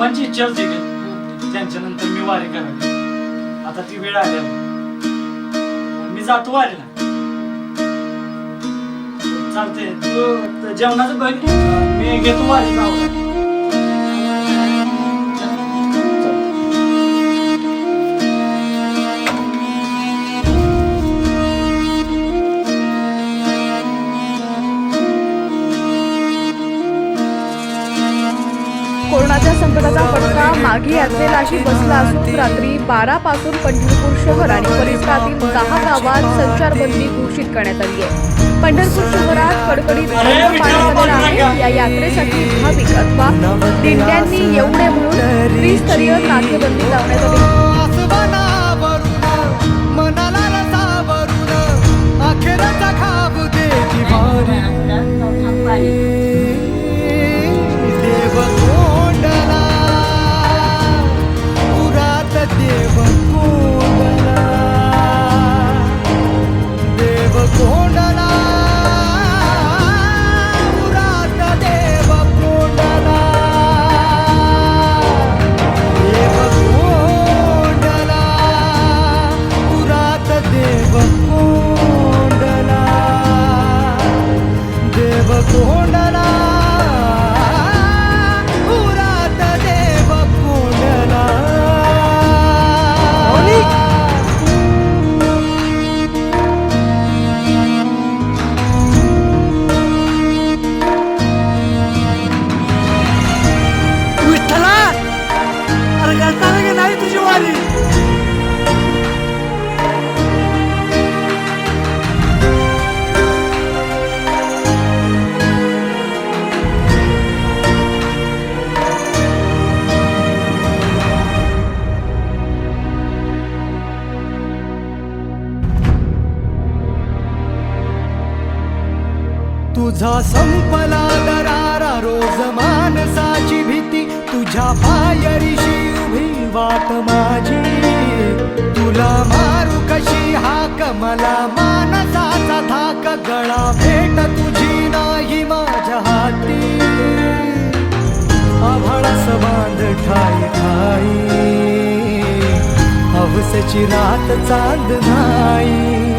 सर्वांची इच्छा होती की त्यांच्या नंतर मी वारी करावी. आता ती वेळ आली मी जातो वारीला. चालते तू जेवणाचं बघ. मी घेतो वारी जाऊ फटका मागे यात्रेला अशी बसला असून रात्री बारा पासून पंढरपूर शहर आणि परिसरातील दहा गावात संचारबंदी घोषित करण्यात आली आहे. पंढरपूर शहरात कडकडीत पाणी पाळण्यात आहे या यात्रेसाठी भाविक अथवा दिंड्यांनी येऊ नये म्हणून त्रिस्तरीय नाकेबंदी लावण्यात आली. आसमानावरून मनाला नाही तुझा संपला भेट तुझी नाही माझ्या हाती. आभाळास बांध ठाई ठाई. हवसेची रात चांद नाही.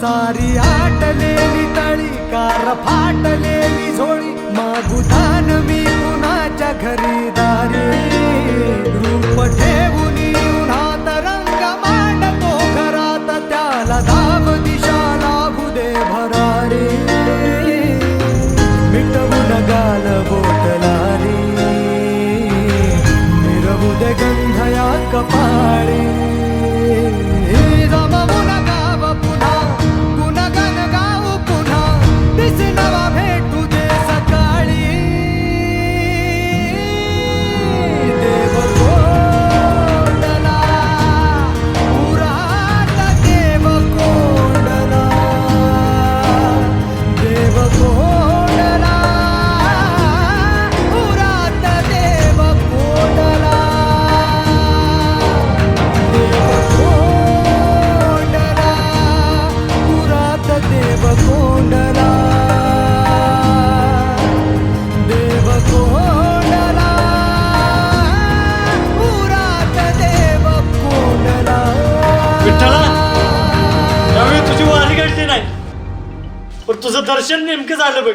सारी आटलेली तळी कार फाटलेली झोळी मागुदा तुझं दर्शन नेमकं झालं बघ.